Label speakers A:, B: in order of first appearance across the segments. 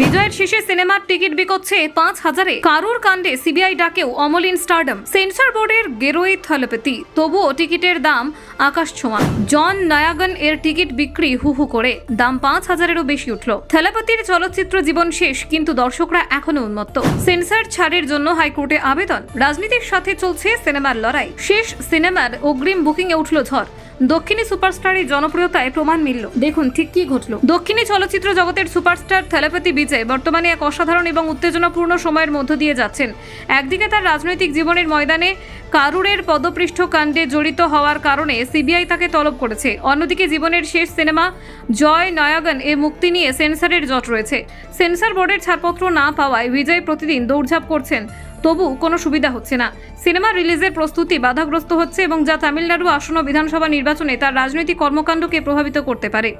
A: বিজয়ের শেষে সিনেমার টিকিট বিকোচ্ছে পাঁচ হাজারে। কারুর কাণ্ডে সিবিআই ডাকেও অমলিন স্টারডম। সেন্সর বোর্ডের গেরোই থলেপতি তবুও টিকিটের দাম আকাশ ছোঁয়া। জন নায়াগন এর টিকিট বিক্রি হু হু করে। দাম পাঁচ হাজারেরও বেশি উঠল। থেলাপতির চলচ্চিত্র জীবন শেষ, কিন্তু দর্শকরা এখনও উন্মত্ত। সেন্সর ছাড়ের জন্য হাইকোর্টে আবেদন। রাজনীতির সাথে চলছে সিনেমার লড়াই। শেষ সিনেমার অগ্রিম বুকিং এ উঠল ঝড়। দক্ষিণী সুপারস্টারের জনপ্রিয়তায় প্রমাণ মিলল। দেখুন ঠিক কি ঘটল। দক্ষিণী চলচ্চিত্র জগতের সুপারস্টার থেলাপতি বিজয় বর্তমানে এক অসাধারণ এবং উত্তেজনাপূর্ণ সময়ের মধ্য দিয়ে যাচ্ছেন। একদিকে তার রাজনৈতিক জীবনের ময়দানে কারুরের পদপৃষ্ঠ কাণ্ডে জড়িত হওয়ার কারণে সিবিআই তাকে তলব করেছে। অন্যদিকে জীবনের শেষ সিনেমা জয় নয়াগন এ মুক্তি নিয়ে সেন্সরের জট রয়েছে। সেন্সার বোর্ডের ছাড়পত্র না পাওয়ায় বিজয় প্রতিদিন দৌড়ঝাঁপ করছেন তবু কোনো সুবিধা হচ্ছে না। সিনেমা রিলিজের প্রস্তুতি বাধাগ্রস্ত হচ্ছে এবং যা তামিলনাড়ু আসন্ন বিধানসভা নির্বাচনে তার রাজনৈতিক কর্মকাণ্ডকে প্রভাবিত করতে পারে।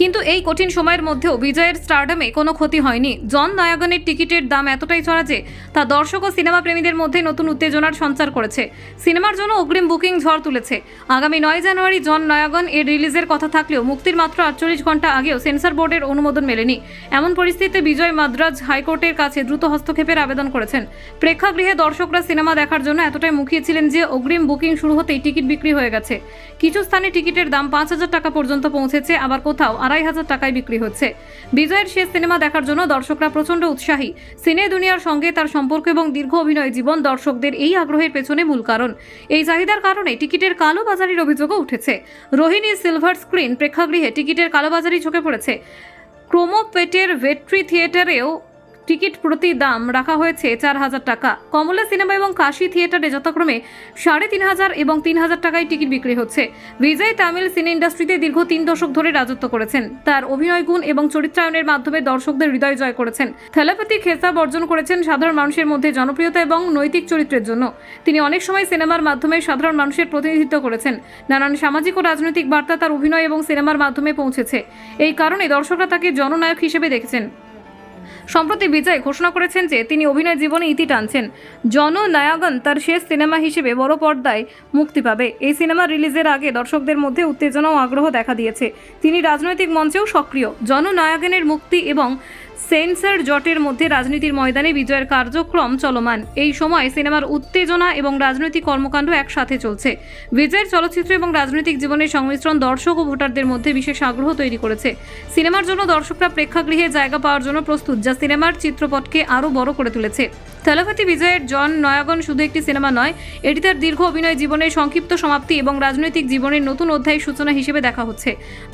A: কিন্তু এই কঠিন সময়ের মধ্যেও বিজয়ের স্টারডামে কোনো ক্ষতি হয়নি। জন নায়াগনের টিকিটের দাম এতটাই চড়া যে তা দর্শক ও সিনেমা প্রেমীদের মধ্যে নতুন উত্তেজনার সঞ্চার করেছে। সিনেমার জন্য অগ্রিম বুকিং ঝড় তুলেছে। আগামী নয় জানুয়ারি জন নয়াগন এর রিলিজের কথা থাকলেও মুক্তির মাত্র আটচল্লিশ ঘণ্টা আগেও সেন্সর বোর্ডের অনুমোদন মেলেনি। এমন পরিস্থিতিতে বিজয় মাদ্রাজ হাইকোর্টের কাছে দ্রুত হস্তক্ষেপের আবেদন করেছেন। প্রেক্ষাগৃহে দর্শকরা সিনেমা দেখার জন্য এতটাই মুখিয়েছিলেন যে অগ্রিম বুকিং শুরু হতেই টিকিট বিক্রি হয়ে গেছে। কিছু স্থানে টিকিটের দাম পাঁচ হাজার টাকা পর্যন্ত পৌঁছেছে, আবার কোথাও আড়াই হাজার টাকায় বিক্রি হচ্ছে। বিজয়ের শেষ সিনেমা দেখার জন্য দর্শকরা প্রচণ্ড উৎসাহী। সিনে দুনিয়ার সঙ্গে তার সম্পর্ক এবং দীর্ঘ অভিনয় জীবন দর্শকদের এই আগ্রহের পেছনে মূল কারণ। এই চাহিদার কারণে টিকিটের কালোবাজারির অভিযোগও উঠেছে। রোহিণী সিলভার স্ক্রিন প্রেক্ষাগৃহে টিকিটের কালোবাজারি চোখে পড়েছে। ক্রোমোপেটের ভেট্রি থিয়েটারেও টিকিট প্রতি দাম রাখা হয়েছে চার হাজার টাকা। কমলা সিনেমা এবং কাশি থিয়েটারে যথাক্রমে সাড়ে তিন হাজার এবং তিন হাজার টাকায় টিকিট বিক্রি হচ্ছে। বিজয় তামিল সিনে ইন্ডাস্ট্রিতে দীর্ঘ তিন দশক ধরে রাজত্ব করেছেন। তার অভিনয় গুণ এবং চরিত্রায়নের মাধ্যমে দর্শকদের হৃদয় জয় করেছেন। থেলাপতি খেতাব অর্জন করেছেন সাধারণ মানুষের মধ্যে জনপ্রিয়তা এবং নৈতিক চরিত্রের জন্য। তিনি অনেক সময় সিনেমার মাধ্যমে সাধারণ মানুষের প্রতিনিধিত্ব করেছেন। নানান সামাজিক ও রাজনৈতিক বার্তা তার অভিনয় এবং সিনেমার মাধ্যমে পৌঁছেছে। এই কারণে দর্শকরা তাকে জননায়ক হিসেবে দেখেছেন। সম্প্রতি বিজয় ঘোষণা করেছেন যে তিনি অভিনয় জীবনে ইতি টানছেন। জননায়গন তার শেষ সিনেমা হিসেবে বড় পর্দায় মুক্তি পাবে। এই সিনেমা রিলিজের আগে দর্শকদের মধ্যে উত্তেজনা ও আগ্রহ দেখা দিয়েছে। তিনি রাজনৈতিক মঞ্চেও সক্রিয়। জননায়গনের মুক্তি এবং সেন্সর জটের মধ্যে রাজনীতির ময়দানে বিজয়ের কার্যক্রম চলমান। এই সময় সিনেমার উত্তেজনা এবং রাজনৈতিক কর্মকাণ্ড একসাথে চলছে। বিজয়ের চলচ্চিত্র এবং রাজনৈতিক জীবনের সংমিশ্রণ দর্শক ও ভোটারদের মধ্যে বিশেষ আগ্রহ তৈরি করেছে। সিনেমার জন্য দর্শকরা প্রেক্ষাগৃহে জায়গা পাওয়ার জন্য প্রস্তুত, যা সিনেমার চিত্রপটকে আরও বড় করে তুলেছে। তেলাপতি বিজয়ের জন নয়াগণ শুধু একটি সিনেমা নয়, এটি তার দীর্ঘ অভিনয় জীবনের সংক্ষিপ্ত সমাপ্তি এবং রাজনৈতিক জীবনের নতুন অধ্যায়ের সূচনা হিসেবে দেখা হচ্ছে।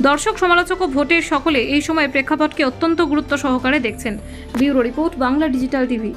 A: দর্শক, সমালোচক ও ভোটের সকলে এই সময় প্রেক্ষাপটকে অত্যন্ত গুরুত্ব সহকারে দেখছেন। Bureau report, Bangla digital TV.